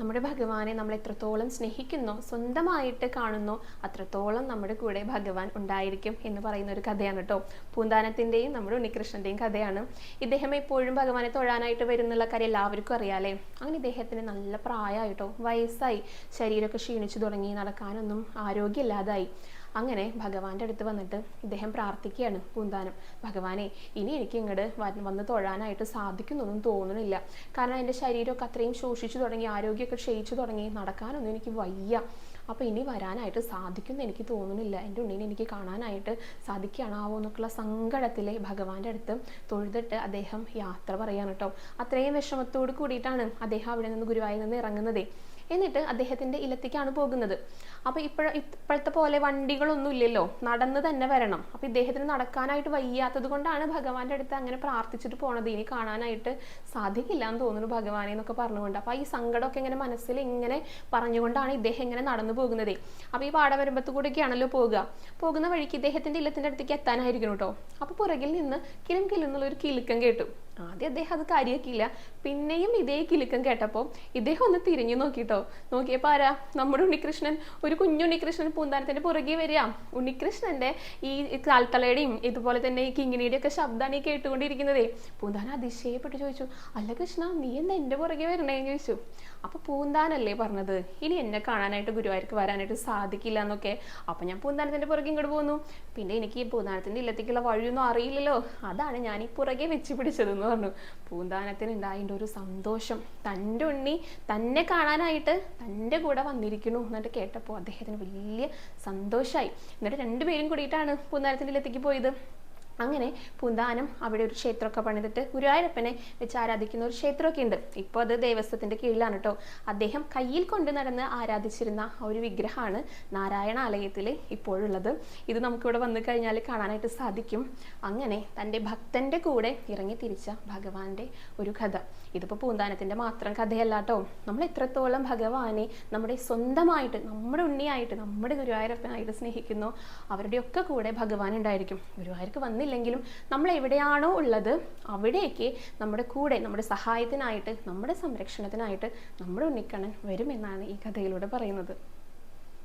നമ്മുടെ ഭഗവാനെ നമ്മൾ എത്രത്തോളം സ്നേഹിക്കുന്നോ സ്വന്തമായിട്ട് കാണുന്നോ അത്രത്തോളം നമ്മുടെ കൂടെ ഭഗവാൻ ഉണ്ടായിരിക്കും എന്ന് പറയുന്ന ഒരു കഥയാണ് കേട്ടോ. പൂന്താനത്തിന്റെയും നമ്മുടെ ഉണ്ണികൃഷ്ണന്റെയും കഥയാണ്. ഇദ്ദേഹം എപ്പോഴും ഭഗവാനെ തൊഴാനായിട്ട് വരുന്നുള്ള കാര്യം എല്ലാവർക്കും അറിയാലേ. അങ്ങനെ ഇദ്ദേഹത്തിന് നല്ല പ്രായമായിട്ടോ വയസ്സായി ശരീരമൊക്കെ ക്ഷീണിച്ചു തുടങ്ങി നടക്കാനൊന്നും ആരോഗ്യമില്ലാതായി. അങ്ങനെ ഭഗവാന്റെ അടുത്ത് വന്നിട്ട് ഇദ്ദേഹം പ്രാർത്ഥിക്കുകയാണ് പൂന്താനം. ഭഗവാനെ ഇനി എനിക്ക് ഇങ്ങോട്ട് വന്ന് തൊഴാനായിട്ട് സാധിക്കുന്നൊന്നും തോന്നണില്ല. കാരണം എന്റെ ശരീരമൊക്കെ അത്രയും ശോഷിച്ചു തുടങ്ങി ആരോഗ്യമൊക്കെ ക്ഷയിച്ചു തുടങ്ങി നടക്കാനൊന്നും എനിക്ക് വയ്യ. അപ്പോൾ ഇനി വരാനായിട്ട് സാധിക്കുമെന്ന് എനിക്ക് തോന്നുന്നില്ല എന്റെ ഉണ്ണിനെ എനിക്ക് കാണാനായിട്ട് സാധിക്കുകയാണാവോ എന്നൊക്കെയുള്ള സങ്കടത്തിലെ ഭഗവാന്റെ അടുത്ത് തൊഴുതിട്ട് അദ്ദേഹം യാത്ര പറയാണ് കേട്ടോ. അത്രയും വിഷമത്തോട് കൂടിയിട്ടാണ് അദ്ദേഹം അവിടെ നിന്ന് ഗുരുവായൂരിൽ നിന്ന് ഇറങ്ങുന്നതേ. എന്നിട്ട് അദ്ദേഹത്തിന്റെ ഇല്ലത്തേക്കാണ് പോകുന്നത്. അപ്പോൾ ഇപ്പോഴ ഇപ്പോഴത്തെ പോലെ വണ്ടികളൊന്നും ഇല്ലല്ലോ നടന്ന് തന്നെ വരണം. അപ്പോൾ ഇദ്ദേഹത്തിന് നടക്കാനായിട്ട് വയ്യാത്തത് കൊണ്ടാണ് ഭഗവാന്റെ അടുത്ത് അങ്ങനെ പ്രാർത്ഥിച്ചിട്ട് പോണത്. ഇനി കാണാനായിട്ട് സാധിക്കില്ല എന്ന് തോന്നുന്നു ഭഗവാനെ എന്നൊക്കെ പറഞ്ഞുകൊണ്ട്. അപ്പോൾ ഈ സങ്കടമൊക്കെ ഇങ്ങനെ മനസ്സിൽ ഇങ്ങനെ പറഞ്ഞുകൊണ്ടാണ് ഇദ്ദേഹം ഇങ്ങനെ നടന്നു പോകുന്നത്. അപ്പോൾ ഈ പാടവരമ്പത്ത് കൂടെയൊക്കെയാണല്ലോ പോകുക. പോകുന്ന വഴിക്ക് ഇദ്ദേഹത്തിന്റെ ഇല്ലത്തിന്റെ അടുത്തേക്ക് എത്താനായിരിക്കും കേട്ടോ. അപ്പോൾ പുറകിൽ നിന്ന് കിലും ഒരു കിലുക്കം കേട്ടു. ആദ്യം അദ്ദേഹം അത് കാര്യമാക്കിയില്ല. പിന്നെയും ഇതേ കിലുക്കം കേട്ടപ്പോൾ ഇദ്ദേഹം ഒന്ന് തിരിഞ്ഞു നോക്കിട്ടോ നോക്കിയപ്പോൾ ആരാ? നമ്മുടെ ഉണ്ണികൃഷ്ണൻ. ഒരു കുഞ്ഞു ഉണ്ണികൃഷ്ണൻ പൂന്താനത്തിന്റെ പുറകെ വരിക. ഉണ്ണികൃഷ്ണന്റെ ഈ കാൽത്തളയുടെയും ഇതുപോലെ തന്നെ ഈ കിങ്ങിണിയുടെ ഒക്കെ ശബ്ദമാണ് ഈ കേട്ടുകൊണ്ടിരിക്കുന്നതേ. പൂന്താനം അതിശയപ്പെട്ട് ചോദിച്ചു അല്ല കൃഷ്ണ നീ എന്താ എന്റെ പുറകെ വരണേന്ന് ചോദിച്ചു. അപ്പൊ പൂന്താനല്ലേ പറഞ്ഞത് ഇനി എന്നെ കാണാനായിട്ട് ഗുരുവായൂർക്ക് വരാനായിട്ട് സാധിക്കില്ല എന്നൊക്കെ. അപ്പൊ ഞാൻ പൂന്താനത്തിന്റെ പുറകെ ഇങ്ങോട്ട് പോന്നു. പിന്നെ എനിക്ക് ഈ പൂന്താനത്തിന്റെ ഇല്ലത്തേക്കുള്ള വഴിയൊന്നും അറിയില്ലല്ലോ. അതാണ് ഞാൻ ഈ പുറകെ വെച്ച് പിടിച്ചതെന്ന് പറഞ്ഞു. പൂന്താനത്തിന് ഉണ്ടായതിന്റെ ഒരു സന്തോഷം. തന്റെ ഉണ്ണി തന്നെ കാണാനായിട്ട് തന്റെ കൂടെ വന്നിരിക്കുന്നു എന്നിട്ട് കേട്ടപ്പോൾ അദ്ദേഹത്തിന് വലിയ സന്തോഷമായി എന്നിട്ട് രണ്ടുപേരും കൂടിയിട്ടാണ് പൂന്താനത്തിന്റെ ഇല്ലത്തേക്ക് പോയത്. അങ്ങനെ പൂന്താനം അവിടെ ഒരു ക്ഷേത്രമൊക്കെ പണിതിട്ട് ഗുരുവായൂരപ്പനെ വെച്ച് ആരാധിക്കുന്ന ഒരു ക്ഷേത്രമൊക്കെ ഉണ്ട്. ഇപ്പോൾ അത് ദേവസ്വത്തിന്റെ കീഴിലാണ് കേട്ടോ അദ്ദേഹം കയ്യിൽ കൊണ്ട് നടന്ന് ആരാധിച്ചിരുന്ന ആ ഒരു വിഗ്രഹമാണ് നാരായണാലയത്തിൽ ഇപ്പോഴുള്ളത്. ഇത് നമുക്കിവിടെ വന്നു കഴിഞ്ഞാൽ കാണാനായിട്ട് സാധിക്കും. അങ്ങനെ തന്റെ ഭക്തന്റെ കൂടെ ഇറങ്ങി തിരിച്ച ഭഗവാന്റെ ഒരു കഥ. ഇതിപ്പോൾ പൂന്താനത്തിന്റെ മാത്രം കഥയല്ല കേട്ടോ നമ്മൾ എത്രത്തോളം ഭഗവാനെ നമ്മുടെ സ്വന്തമായിട്ട് നമ്മുടെ ഉണ്ണിയായിട്ട് നമ്മുടെ ഗുരുവായൂരപ്പനായിട്ട് സ്നേഹിക്കുന്നു അവരുടെയൊക്കെ കൂടെ ഭഗവാൻ ഉണ്ടായിരിക്കും. ഗുരുവായൂർക്ക് വന്നില്ലെങ്കിലും നമ്മൾ എവിടെയാണോ ഉള്ളത് അവിടേക്ക് നമ്മുടെ കൂടെ നമ്മുടെ സഹായത്തിനായിട്ട് നമ്മുടെ സംരക്ഷണത്തിനായിട്ട് നമ്മുടെ ഉണ്ണിക്കണ്ണൻ വരുമെന്നാണ് ഈ കഥയിലൂടെ പറയുന്നത്.